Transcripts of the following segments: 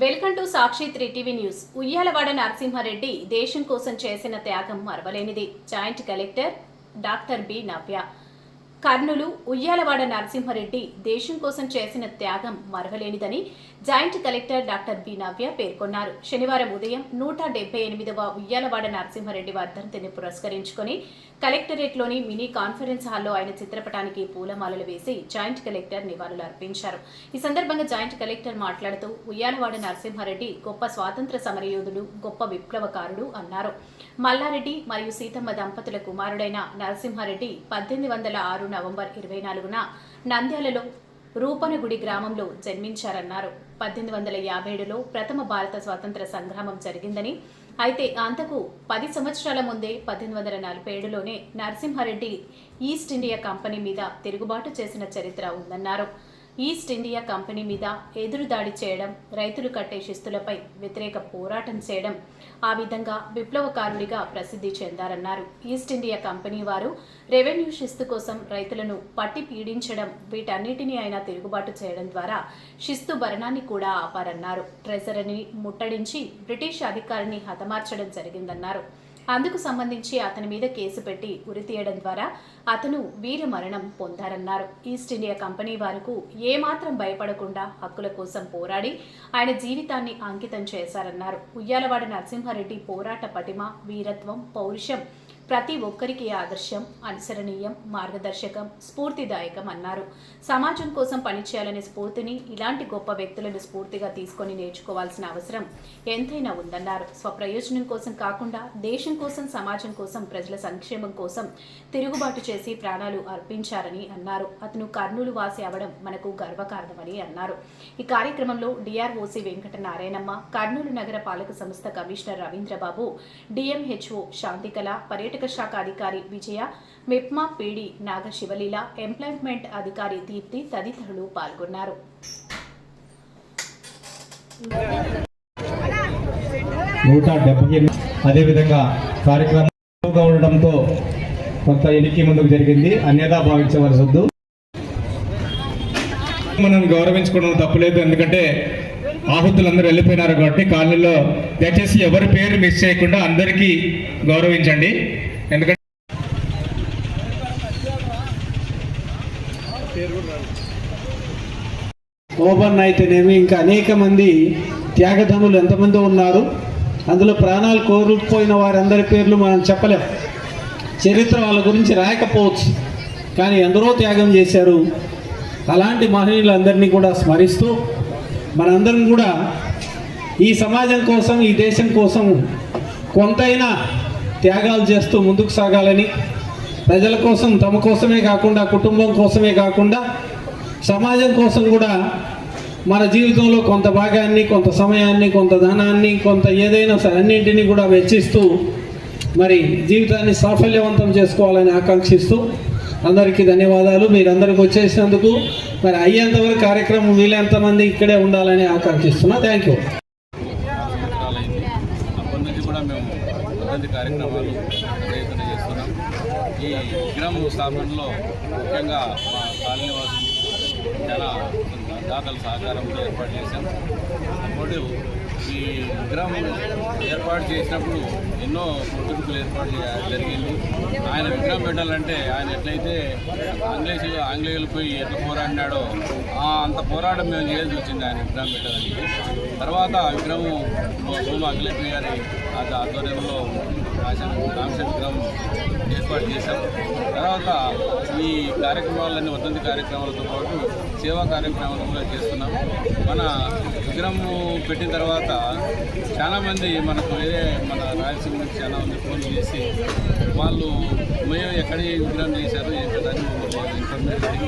Welcome to Sakshi three TV news. Uyyalawada Narasimha Reddy దేశం కోసం చేసిన త్యాగం మరవలేనిది. Joint collector doctor B Navya. Kurnool Uyyalawada Narasimha Reddy దేశం కోసం చేసిన త్యాగం మరవలేనిదని joint collector doctor B Navya పేర్కొన్నారు. శనివారం ఉదయం నూట డెబ్బై ఎనిమిదవ ఉయ్యాలవాడ నరసింహారెడ్డి వర్ధంతిని పురస్కరించుకొని కలెక్టరేట్లోని మినీ కాన్ఫరెన్స్ హాల్లో ఆయన చిత్రపటానికి పూలమాలలు వేసి జాయింట్ కలెక్టర్ నివాళులు అర్పించారు. ఈ సందర్భంగా జాయింట్ కలెక్టర్ మాట్లాడుతూ ఉయ్యాలవాడ నరసింహారెడ్డి గొప్ప స్వాతంత్ర సమరయోధుడు గొప్ప విప్లవకారుడు అన్నారు. మల్లారెడ్డి మరియు సీతమ్మ దంపతుల కుమారుడైన నరసింహారెడ్డి పద్దెనిమిది వందల ఆరు నవంబర్ ఇరవై నాలుగున నంద్యాలలో రూపనగుడి గ్రామంలో జన్మించారన్నారు. పద్దెనిమిది వందల యాభై ఏడులో ప్రథమ భారత స్వాతంత్ర సంగ్రామం జరిగిందని అయితే అంతకు పది సంవత్సరాల ముందే పద్దెనిమిది వందల నలభై ఏడులోనే నరసింహారెడ్డి ఈస్ట్ ఇండియా కంపెనీ మీద తిరుగుబాటు చేసిన చరిత్ర ఉందన్నారు. ఈస్ట్ ఇండియా కంపెనీ మీద ఎదురుదాడి చేయడం రైతులు కట్టే శిస్తులపై వ్యతిరేక పోరాటం చేయడం ఆ విధంగా విప్లవకారుడిగా ప్రసిద్ధి చెందారన్నారు. ఈస్ట్ ఇండియా కంపెనీ వారు రెవెన్యూ శిస్తు కోసం రైతులను పట్టి పీడించడం వీటన్నిటిని ఆయన తిరుగుబాటు చేయడం ద్వారా శిస్తు భరణాన్ని కూడా ఆపారన్నారు. ట్రెజరీని ముట్టడించి బ్రిటిష్ అధికారిని హతమార్చడం జరిగిందన్నారు. అందుకు సంబంధించి అతని మీద కేసు పెట్టి ఉరితీయడం ద్వారా అతను వీర మరణం పొందారన్నారు. ఈస్ట్ ఇండియా కంపెనీ వారికి ఏమాత్రం భయపడకుండా హక్కుల కోసం పోరాడి ఆయన జీవితాన్ని అంకితం చేశారన్నారు. ఉయ్యాలవాడ నరసింహారెడ్డి పోరాట పటిమ వీరత్వం పౌరుషం ప్రతి ఒక్కరికి ఆదర్శం అనుసరణీయం మార్గదర్శకం స్ఫూర్తిదాయకం అన్నారు. సమాజం కోసం పనిచేయాలనే స్ఫూర్తిని ఇలాంటి గొప్ప వ్యక్తులను స్ఫూర్తిగా తీసుకొని నేర్చుకోవాల్సిన అవసరం ఎంతైనా ఉందన్నారు. స్వప్రయోజనం కోసం కాకుండా దేశం కోసం సమాజం కోసం ప్రజల సంక్షేమం కోసం తిరుగుబాటు చేసి ప్రాణాలు అర్పించారని అన్నారు. అతను కర్నూలు వాసి అవడం మనకు గర్వకారణమని అన్నారు. ఈ కార్యక్రమంలో డిఆర్ఓసి వెంకట నారాయణమ్మ కర్నూలు నగర పాలక సంస్థ కమిషనర్ రవీంద్రబాబు డిఎంహెచ్ఓ శాంతికళ పర్యాటక శాఖ అధికారి విజయ మెప్మా పీడి నాగశివలీల ఎంప్లాయ్మెంట్ అధికారి దీప్తి తదితరులు పాల్గొన్నారు. నూట డెబ్బై అదేవిధంగా ఉండడంతో కొంత ఎనికి ముందుకు జరిగింది. అన్యదా భావించవలసద్దు. మనం గౌరవించుకోవడం తప్పులేదు. ఎందుకంటే ఆహుతులందరూ వెళ్ళిపోయినారు కాబట్టి కాలనీలో దయచేసి ఎవరి పేరు మిస్ చేయకుండా అందరికీ గౌరవించండి. ఎందుకంటే ఓబన్ అయితేనేమి ఇంకా అనేక మంది త్యాగధనులు ఎంతమంది ఉన్నారు. అందులో ప్రాణాలు కోల్పోయిన వారందరి పేర్లు మనం చెప్పలేం. చరిత్ర వాళ్ళ గురించి రాయకపోవచ్చు. కానీ ఎందరో త్యాగం చేశారు. అలాంటి మహనీయులందరినీ కూడా స్మరిస్తూ మనందరం కూడా ఈ సమాజం కోసం ఈ దేశం కోసం కొంతైనా త్యాగాలు చేస్తూ ముందుకు సాగాలని ప్రజల కోసం తమ కోసమే కాకుండా కుటుంబం కోసమే కాకుండా సమాజం కోసం కూడా మన జీవితంలో కొంత భాగాన్ని కొంత సమయాన్ని కొంత ధనాన్ని కొంత ఏదైనా సరే అన్నింటినీ కూడా వెచ్చిస్తూ మరి జీవితాన్ని సాఫల్యవంతం చేసుకోవాలని ఆకాంక్షిస్తూ అందరికీ ధన్యవాదాలు. మీరందరికి వచ్చేసినందుకు మరి అయ్యేంతవరకు కార్యక్రమం వీలైనంత మంది ఇక్కడే ఉండాలని ఆకాంక్షిస్తున్నా. థ్యాంక్ యూ సంవత్సరాలైంది కూడా మేము కార్యక్రమాలు ప్రయత్నం చేస్తున్నాం. ఈ విగ్రహం స్థాపనలో ముఖ్యంగా మా కాలనీ వాసులు చాలా దాతల సహకారంతో ఏర్పాటు చేశాం. అప్పుడు ఈ విగ్రహం ఏర్పాటు చేసినప్పుడు ఎన్నో గుర్తింపులు ఏర్పాటు జరిగింది. ఆయన విగ్రహం పెట్టాలంటే ఆయన ఎట్లయితే ఆంగ్లేయ ఆంగ్లేయులపై ఎట్లా పోరాడినాడో అంత పోరాటం మేము చేయాల్సి వచ్చింది ఆయన విగ్రహం పెట్టడానికి. తర్వాత విగ్రహం భూమి అఖిలేష్ గారి ఆ- ఆధ్వర్యంలో రామశ విగ్రహం ఏర్పాటు చేశాం. తర్వాత ఈ కార్యక్రమాలన్నీ వదంతి కార్యక్రమాలతో పాటు సేవా కార్యక్రమాలు కూడా చేస్తున్నాం. మన విగ్రహం పెట్టిన తర్వాత చాలామంది మనకు వేరే మన రాయలసీమ నుంచి చాలామంది ఫోన్ చేసి వాళ్ళు మేము ఎక్కడ విగ్రహం చేశారు ఏం కదా ఇన్ఫర్మేషన్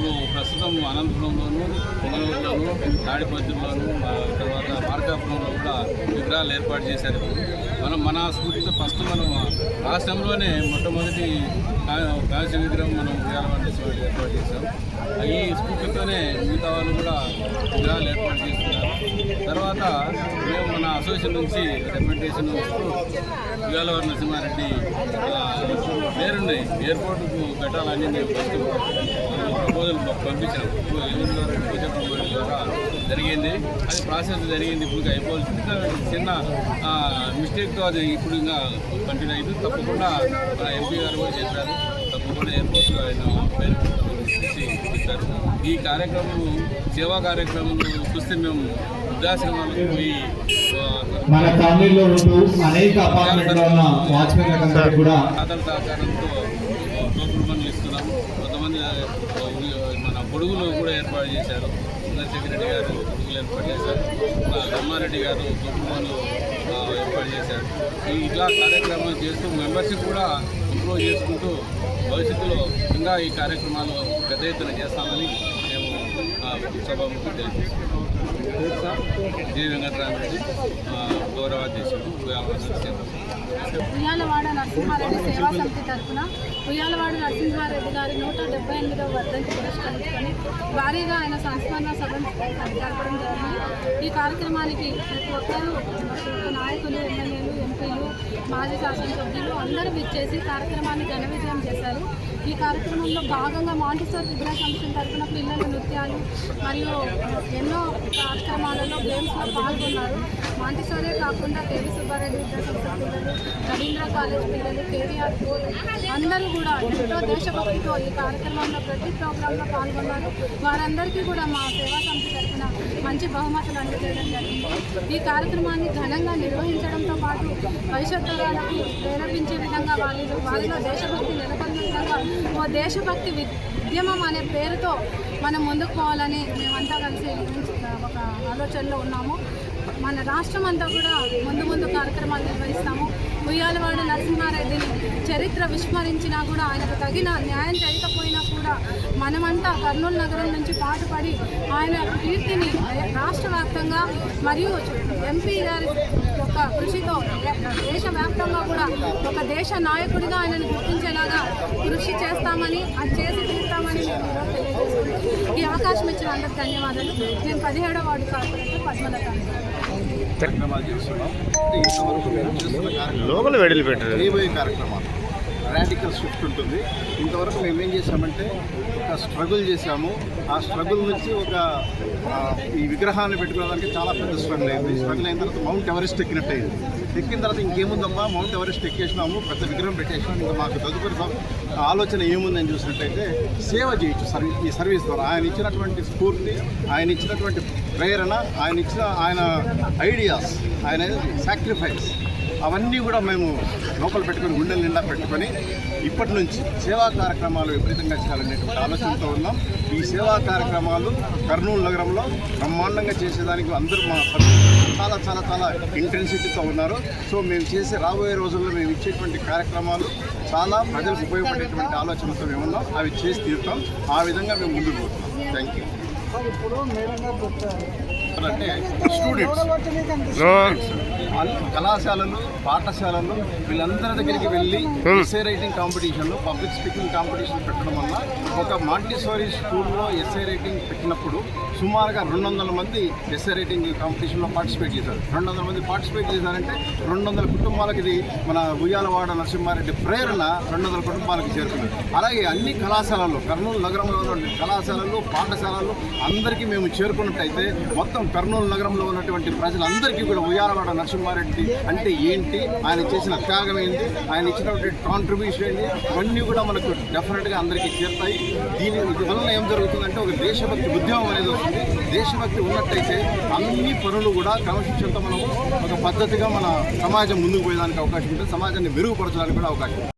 ఇప్పుడు ప్రస్తుతం అనంతపురంలోను పొంగనూరులోను తాడిపత్రిలోను తర్వాత మార్కాపురంలో కూడా విగ్రహాలు ఏర్పాటు చేశారు. మనం మన స్ఫూర్తితో ఫస్ట్ మనం రాష్ట్రంలోనే మొట్టమొదటి కాశీ విగ్రహం మనం విగ్రహాలు ఏర్పాటు చేశాం. ఈ స్ఫూర్తితోనే మిగతా వాళ్ళు కూడా విగ్రహాలు ఏర్పాటు చేస్తున్నారు. తర్వాత మేము మన అసోసియేషన్ నుంచి రికమెండేషన్ వస్తూ ఉయ్యాలవారి నరసింహారెడ్డి ఆ, పేరున్నాయి. ఎయిర్పోర్టుకు పెట్టాలని మేము ఫస్ట్ ప్రపోజల్ పంపించాం. ద్వారా పూజ ద్వారా జరిగింది. అది ప్రాసెస్ జరిగింది. ఇప్పుడు అయిపోవాల్సింది చిన్న మిస్టేక్తో అది ఇప్పుడు ఇంకా కంటిన్యూ అయింది. తప్పకుండా మన ఎంపీ గారు కూడా చెప్పారు తప్పకుండా ఎయిర్పోర్ట్ ఆయన చెప్పారు ఈ కార్యక్రమం సేవా కార్యక్రమం చూస్తే మేము వృద్ధాశ్రమాలకు పోయి మన కాలనీలో ఉంటూ అనేక అపార్ట్మెంట్లో ఉన్న కూడా అతని సహకారంతో తోపుడు పనులు ఇస్తున్నాం. కొంతమంది మన పొడుగులు కూడా ఏర్పాటు చేశారు. చంద్రశేఖర్ రెడ్డి గారు పొడుగులు ఏర్పాటు చేశారు. బ్రహ్మారెడ్డి గారు తోపుడు పనులు ఏర్పాటు చేశారు. ఈ ఇట్లా కార్యక్రమాలు చేస్తూ మెంబర్షిప్ కూడా ఇంప్రూవ్ చేసుకుంటూ భవిష్యత్తులో ఇంకా ఈ కార్యక్రమాలు పెద్ద ఎత్తున చేస్తామని సభాముఖి జి వెంకటరామరెడ్డి గౌరవాధ్యక్షుడు ఉయ్యాలవాడ నరసింహారెడ్డి సేవా సమితి తరఫున ఉయ్యాలవాడ నరసింహారెడ్డి గారి నూట డెబ్బై ఎనిమిదవ వర్ధంతి పురస్కరించుకొని భారీగా ఆయన సంస్మరణ సభను జరపడం జరిగింది. ఈ కార్యక్రమానికి ప్రతి ఒక్కరూ నాయకులు ఎమ్మెల్యేలు ఎంపీలు మాజీ శాసనసభ్యులు అందరూ విచ్చేసి కార్యక్రమాన్ని ఘన విజయం చేశారు. ఈ కార్యక్రమంలో భాగంగా మాంటిసర్ విద్యా సంస్థ తరఫున పిల్లలు నృత్యాలు మరియు ఎన్నో కార్యక్రమాలలో గేమ్స్లో పాల్గొన్నారు. మాంటిసోరే కాకుండా కేవీ సుబ్బారెడ్డి విద్యాసంస్థ పిల్లలు రవీంద్ర కాలేజ్ పిల్లలు కేవీఆర్ స్కూల్ అందరూ కూడా ఎంతో దేశభక్తితో ఈ కార్యక్రమంలో ప్రతి ప్రోగ్రాంలో పాల్గొన్నారు. వారందరికీ కూడా మా సేవా సంస్థ తరఫున మంచి బహుమతులు అందజేయడం జరిగింది. ఈ కార్యక్రమాన్ని ఘనంగా నిర్వహించడంతో పాటు భవిష్యత్ తరాలకు ప్రేరేపించే విధంగా వాళ్ళు వారిలో దేశభక్తి నెలకొన్న విధంగా ఓ దేశభక్తి ఉద్యమం అనే పేరుతో మనం ముందుకు పోవాలని మేమంతా కలిసి ఒక ఆలోచనలో ఉన్నాము. మన రాష్ట్రం అంతా కూడా ముందు ముందు కార్యక్రమాలు నిర్వహిస్తాము. ఉయ్యాలవాడ నరసింహారెడ్డిని చరిత్ర విస్మరించినా కూడా ఆయనకు తగిన న్యాయం చేయకపోయినా కూడా మనమంతా కర్నూలు నగరం నుంచి పాటుపడి ఆయన కీర్తిని రాష్ట్ర వ్యాప్తంగా మరియు ఎంపీ గారి యొక్క కృషితో దేశవ్యాప్తంగా కూడా ఒక దేశ నాయకుడిగా ఆయనను కృషి చేస్తామని అది చేసి మేము ఈరోజు తెలియజేస్తున్నాం ఈ అవకాశం ఇచ్చిన అందరికి ధన్యవాదాలు. నేను పదిహేడవ వార్డు కార్పొరేటర్ పద్మలత కార్యక్రమాలు చేస్తున్నాం అంటే ఇంతవరకు మేము చేస్తున్న కార్యక్రమం లోపల వెడలు పెట్టారు కార్యక్రమాలు. రాడికల్ షిఫ్ట్ ఉంటుంది. ఇంతవరకు మేము ఏం చేసామంటే ఒక స్ట్రగుల్ చేశాము. ఆ స్ట్రగుల్ నుంచి ఒక ఈ విగ్రహాన్ని పెట్టుకోవడానికి చాలా పెద్ద స్ట్రగుల్ అయింది. స్ట్రగుల్ అయిన తర్వాత మౌంట్ ఎవరెస్ట్ ఎక్కినట్టు అయింది ఎక్కిన తర్వాత ఇంకేముందమ్మా? మౌంట్ ఎవరెస్ట్ ఎక్కేసినాము పెద్ద విగ్రహం పెట్టేసినాము ఇంకా మాకు తదుపరి ఆలోచన ఏముందని చూసినట్టయితే సేవ చేయొచ్చు సర్వీ ఈ సర్వీస్ ద్వారా. ఆయన ఇచ్చినటువంటి స్ఫూర్తి ఆయన ఇచ్చినటువంటి ప్రేరణ ఆయన ఇచ్చిన ఆయన ఐడియాస్ ఆయన సాక్రిఫైస్ అవన్నీ కూడా మేము లోపల పెట్టుకొని గుండెల నిండా పెట్టుకొని ఇప్పటి నుంచి సేవా కార్యక్రమాలు విపరీతంగా చేయాలనేటువంటి ఆలోచనతో ఉన్నాం. ఈ సేవా కార్యక్రమాలు కర్నూలు నగరంలో బ్రహ్మాండంగా చేసేదానికి అందరూ మా చాలా చాలా చాలా ఇంటెన్సిటీతో ఉన్నారు. సో మేము చేసే రాబోయే రోజుల్లో మేము ఇచ్చేటువంటి కార్యక్రమాలు చాలా ప్రజలకు ఉపయోగపడేటువంటి ఆలోచనతో మేము ఉన్నాం. అవి చేసి తీరుతాం. ఆ విధంగా మేము ముందుకు పోతున్నాం. థ్యాంక్ యూ అంటే స్టూడెంట్స్ కళాశాలలు పాఠశాలలు వీళ్ళందరి దగ్గరికి వెళ్ళి ఎస్ఏ రైటింగ్ కాంపిటీషన్లు పబ్లిక్ స్పీకింగ్ కాంపిటీషన్ పెట్టడం వల్ల ఒక మాంటిసోరీ స్కూల్లో ఎస్ఏ రైటింగ్ పెట్టినప్పుడు సుమారుగా రెండు వందల మంది ఎస్ఏ రైటింగ్ కాంపిటీషన్లో పార్టిసిపేట్ చేశారు. రెండు వందల మంది పార్టిసిపేట్ చేశారంటే రెండు వందల కుటుంబాలకు ఇది మన ఉయ్యాలవాడ నరసింహారెడ్డి ప్రేరణ రెండు వందల కుటుంబాలకు చేరుకుంది అలాగే అన్ని కళాశాలల్లో కర్నూలు నగరంలో ఉన్నటువంటి కళాశాలలు పాఠశాలలు అందరికీ మేము చేరుకున్నట్టయితే మొత్తం కర్నూలు నగరంలో ఉన్నటువంటి ప్రజలందరికీ కూడా ఉయ్యాలవాడ నరసింహారెడ్డి అంటే ఏంటి? ఆయన చేసిన త్యాగం ఏంటి? ఆయన ఇచ్చినటువంటి కాంట్రిబ్యూషన్ ఏంటి? ఇవన్నీ కూడా మనకు డెఫినెట్గా అందరికీ చేరుతాయి. దీని వలన ఏం జరుగుతుందంటే ఒక దేశభక్తి ఉద్యమం అనేది వస్తుంది. దేశభక్తి ఉన్నట్టయితే అన్ని పనులు కూడా క్రమశిక్షణతో మనం ఒక పద్ధతిగా మన సమాజం ముందుకు పోయేదానికి అవకాశం ఉంటుంది. సమాజాన్ని మెరుగుపరచడానికి కూడా అవకాశం